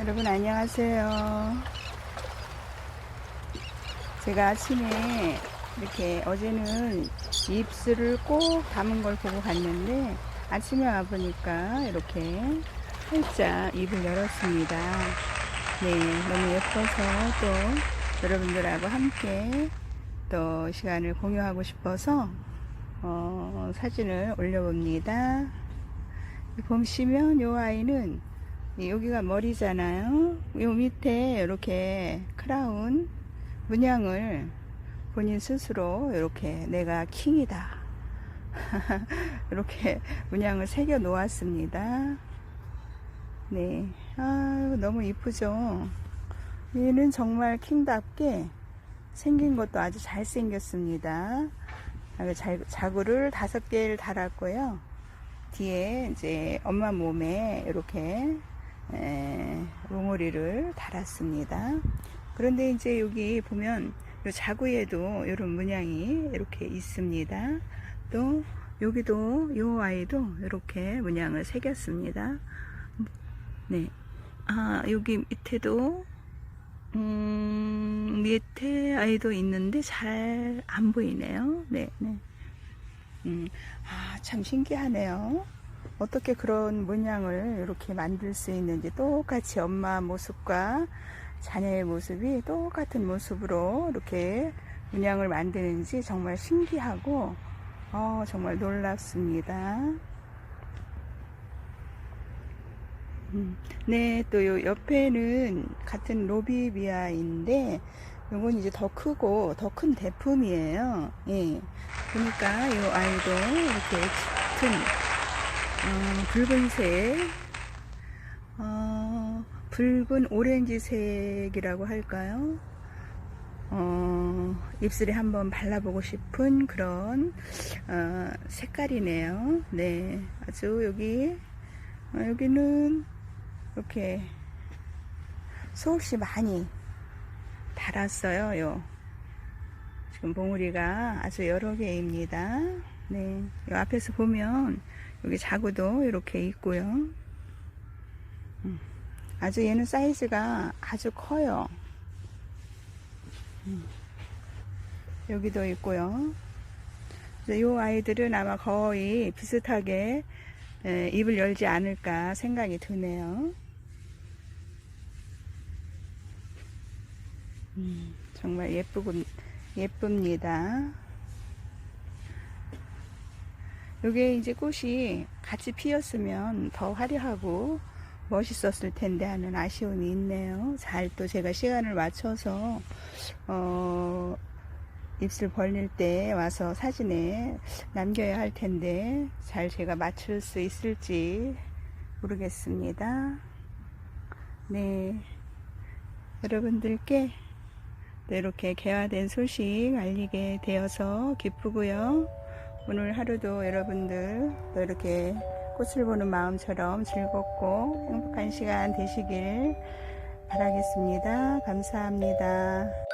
여러분 안녕하세요. 제가 아침에 이렇게 어제는 입술을 꼭 담은 걸 보고 갔는데 아침에 와 보니까 이렇게 활짝 입을 열었습니다. 네, 너무 예뻐서 또 여러분들하고 함께 또 시간을 공유하고 싶어서 어, 사진을 올려봅니다. 보시면 이 아이는 여기가 머리잖아요. 요 밑에 이렇게 크라운 문양을 본인 스스로 이렇게 내가 킹이다. 이렇게 문양을 새겨 놓았습니다. 네. 아, 너무 이쁘죠? 얘는 정말 킹답게 생긴 것도 아주 잘생겼습니다. 아, 자- 자구를 다섯 개를 달았고요. 뒤에 이제 엄마 몸에 이렇게 에, 롱오리를 달았습니다. 그런데 이제 여기 보면 요 자구에도 이런 문양이 이렇게 있습니다. 또 여기도 요 아이도 이렇게 문양을 새겼습니다. 네. 아, 여기 밑에도 음, 밑에 아이도 있는데 잘 안 보이네요. 네, 네. 음, 아, 참 신기하네요. 어떻게 그런 문양을 이렇게 만들 수 있는지 똑같이 엄마 모습과 자녀의 모습이 똑같은 모습으로 이렇게 문양을 만드는지 정말 신기하고 어, 정말 놀랍습니다. 음, 네, 또 요 옆에는 같은 로비비아인데 요건 이제 더 크고 더 큰 대품이에요. 예. 보니까 이 아이도 이렇게 짙은 어, 붉은색, 어, 붉은 오렌지색이라고 할까요? 어, 입술에 한번 발라보고 싶은 그런 어, 색깔이네요. 네, 아주 여기 어, 여기는 이렇게 수없이 많이 달았어요. 요. 지금 봉우리가 아주 여러 개입니다. 네. 요 앞에서 보면 여기 자구도 이렇게 있고요. 음, 아주 얘는 사이즈가 아주 커요. 음, 여기도 있고요. 이 아이들은 아마 거의 비슷하게 에, 입을 열지 않을까 생각이 드네요. 음, 정말 예쁘고 예쁩니다. 요게 이제 꽃이 같이 피었으면 더 화려하고 멋있었을 텐데 하는 아쉬움이 있네요. 잘 또 제가 시간을 맞춰서 어, 입술 벌릴 때 와서 사진에 남겨야 할 텐데 잘 제가 맞출 수 있을지 모르겠습니다. 네. 여러분들께 또 이렇게 개화된 소식 알리게 되어서 기쁘고요. 오늘 하루도 여러분들 또 이렇게 꽃을 보는 마음처럼 즐겁고 행복한 시간 되시길 바라겠습니다. 감사합니다.